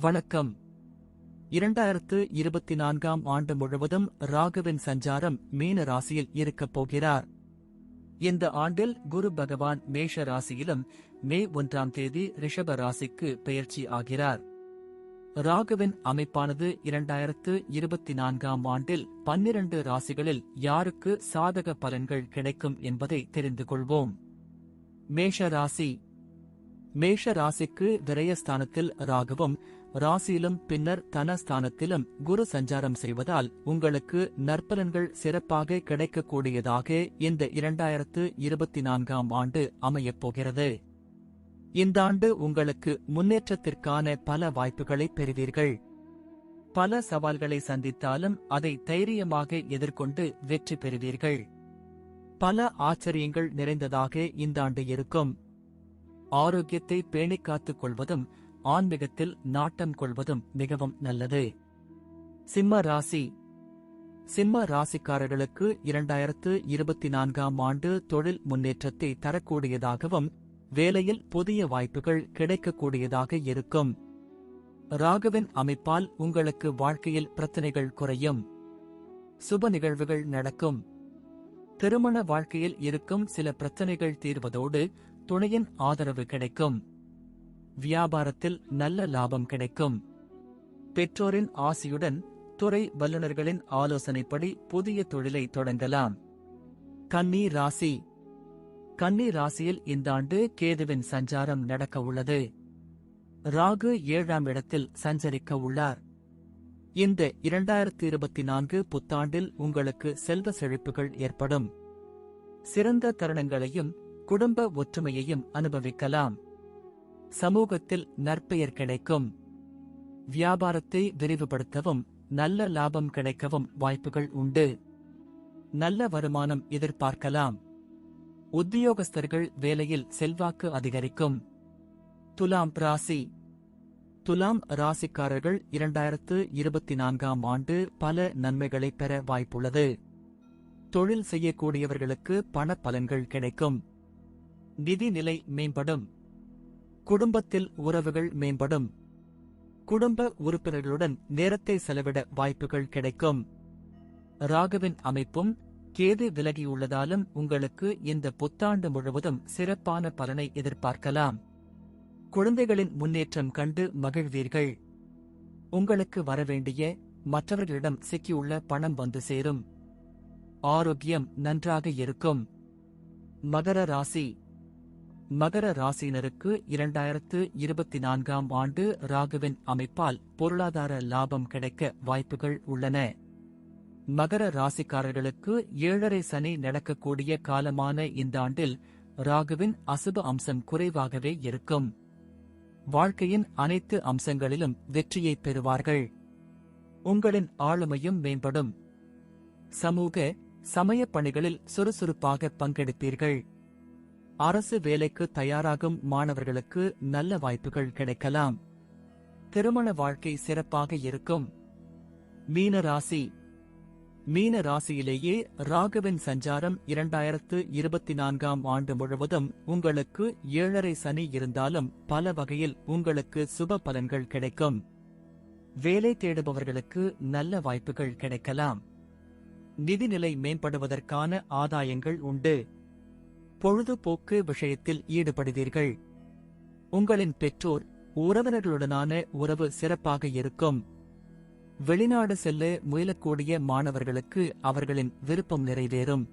வணக்கம். இரண்டாயிரத்து இருபத்தி நான்காம் ஆண்டு முழுவதும் ராகுவின் சஞ்சாரம் மீன ராசியில் இருக்கப் போகிறார். இந்த ஆண்டில் குரு பகவான் மேஷ ராசியிலும் மே ஒன்றாம் தேதி ரிஷப ராசிக்கு பெயர்ச்சி ஆகிறார். ராகுவின் அமைப்பானது இரண்டாயிரத்து இருபத்தி நான்காம் ஆண்டில் பன்னிரண்டு ராசிகளில் யாருக்கு சாதக பலன்கள் கிடைக்கும் என்பதை தெரிந்து கொள்வோம். மேஷ ராசி. மேஷ ராசிக்கு விரயஸ்தானத்தில் ராகுவும் ராசியிலும் பின்னர் தனஸ்தானத்திலும் குரு சஞ்சாரம் செய்வதால் உங்களுக்கு நற்பலன்கள் சிறப்பாக கிடைக்கக்கூடியதாக இந்த இரண்டாயிரத்து இருபத்தி நான்காம் ஆண்டு அமையப் போகிறது. இந்த ஆண்டு உங்களுக்கு முன்னேற்றத்திற்கான பல வாய்ப்புகளை பெறுவீர்கள். பல சவால்களை சந்தித்தாலும் அதை தைரியமாக எதிர்கொண்டு வெற்றி பெறுவீர்கள். பல ஆச்சரியங்கள் நிறைந்ததாக இந்த ஆண்டு இருக்கும். ஆரோக்கியத்தை பேணிக் காத்துக் கொள்வதும் ஆன்மீகத்தில் நாட்டம் கொள்வதும் மிகவும் நல்லது. சிம்ம ராசி. சிம்ம ராசிக்காரர்களுக்கு இரண்டாயிரத்து இருபத்தி நான்காம் ஆண்டு தொழில் முன்னேற்றத்தை தரக்கூடியதாகவும் வேலையில் புதிய வாய்ப்புகள் கிடைக்கக்கூடியதாக இருக்கும். ராகவின் அமைப்பால் உங்களுக்கு வாழ்க்கையில் பிரச்சனைகள் குறையும். சுப நிகழ்வுகள் நடக்கும். திருமண வாழ்க்கையில் இருக்கும் சில பிரச்சனைகள் தீர்வதோடு துணையின் ஆதரவு கிடைக்கும். வியாபாரத்தில் நல்ல லாபம் கிடைக்கும். பெற்றோரின் ஆசியுடன் துறை வல்லுநர்களின் ஆலோசனைப்படி புதிய தொழிலை தொடங்கலாம். கன்னி ராசி. கன்னி ராசியில் இந்த ஆண்டு கேதுவின் சஞ்சாரம் நடக்க உள்ளது. ராகு ஏழாம் இடத்தில் சஞ்சரிக்க உள்ளார். இந்த இரண்டாயிரத்தி இருபத்தி நான்கு புத்தாண்டில் உங்களுக்கு செல்வ செழிப்புகள் ஏற்படும். சிறந்த தருணங்களையும் குடும்ப ஒற்றுமையையும் அனுபவிக்கலாம். சமூகத்தில் நற்பெயர் கிடைக்கும். வியாபாரத்தை விரிவுபடுத்தவும் நல்ல லாபம் கிடைக்கவும் வாய்ப்புகள் உண்டு. நல்ல வருமானம் எதிர்பார்க்கலாம். உத்தியோகஸ்தர்கள் வேலையில் செல்வாக்கு அதிகரிக்கும். துலாம் ராசி. துலாம் ராசிக்காரர்கள் இரண்டாயிரத்து இருபத்தி நான்காம் ஆண்டு பல நன்மைகளை பெற வாய்ப்புள்ளது. தொழில் செய்யக்கூடியவர்களுக்கு பண பலன்கள் கிடைக்கும். நிதி நிலை மேம்படும். குடும்பத்தில் உறவுகள் மேம்படும். குடும்ப உறுப்பினர்களுடன் நேரத்தை செலவிட வாய்ப்புகள் கிடைக்கும். ராகுவின் அமைப்பும் கேது விலகியுள்ளதாலும் உங்களுக்கு இந்த புத்தாண்டு முழுவதும் சிறப்பான பலனை எதிர்பார்க்கலாம். குழந்தைகளின் முன்னேற்றம் கண்டு மகிழ்வீர்கள். உங்களுக்கு வரவேண்டிய மற்றவர்களிடம் சிக்கியுள்ள பணம் வந்து சேரும். ஆரோக்கியம் நன்றாக இருக்கும். மகர ராசி மகர ராசியினருக்கு இரண்டாயிரத்து இருபத்தி நான்காம் ஆண்டு ராகுவின் அமைப்பால் பொருளாதார லாபம் கிடைக்க வாய்ப்புகள் உள்ளன. மகர ராசிக்காரர்களுக்கு ஏழரை சனி நடக்கக்கூடிய காலமான இந்த ஆண்டில் ராகுவின் அசுப அம்சம் குறைவாகவே இருக்கும். வாழ்க்கையின் அனைத்து அம்சங்களிலும் வெற்றியை பெறுவார்கள். உங்களின் ஆளுமையும் மேம்படும். சமூக சமய பணிகளில் சுறுசுறுப்பாக பங்கெடுப்பீர்கள். அரசு வேலைக்கு தயாராகும் மாணவர்களுக்கு நல்ல வாய்ப்புகள் கிடைக்கலாம். திருமண வாழ்க்கை சிறப்பாக இருக்கும். மீன ராசி. மீன ராசியிலேயே ராகவின் சஞ்சாரம் இரண்டாயிரத்து இருபத்தி நான்காம் ஆண்டு முழுவதும் உங்களுக்கு ஏழரை சனி இருந்தாலும் பல வகையில் உங்களுக்கு சுப பலன்கள் கிடைக்கும். வேலை தேடுபவர்களுக்கு நல்ல வாய்ப்புகள் கிடைக்கலாம். நிதிநிலை மேம்படுவதற்கான ஆதாயங்கள் உண்டு. பொழுதுபோக்கு விஷயத்தில் ஈடுபடுவீர்கள். உங்களின் பெற்றோர் உறவினர்களுடனான உறவு சிறப்பாக இருக்கும். வெளிநாடு செல்ல முயலக்கூடிய மாணவர்களுக்கு அவர்களின் விருப்பம் நிறைவேறும்.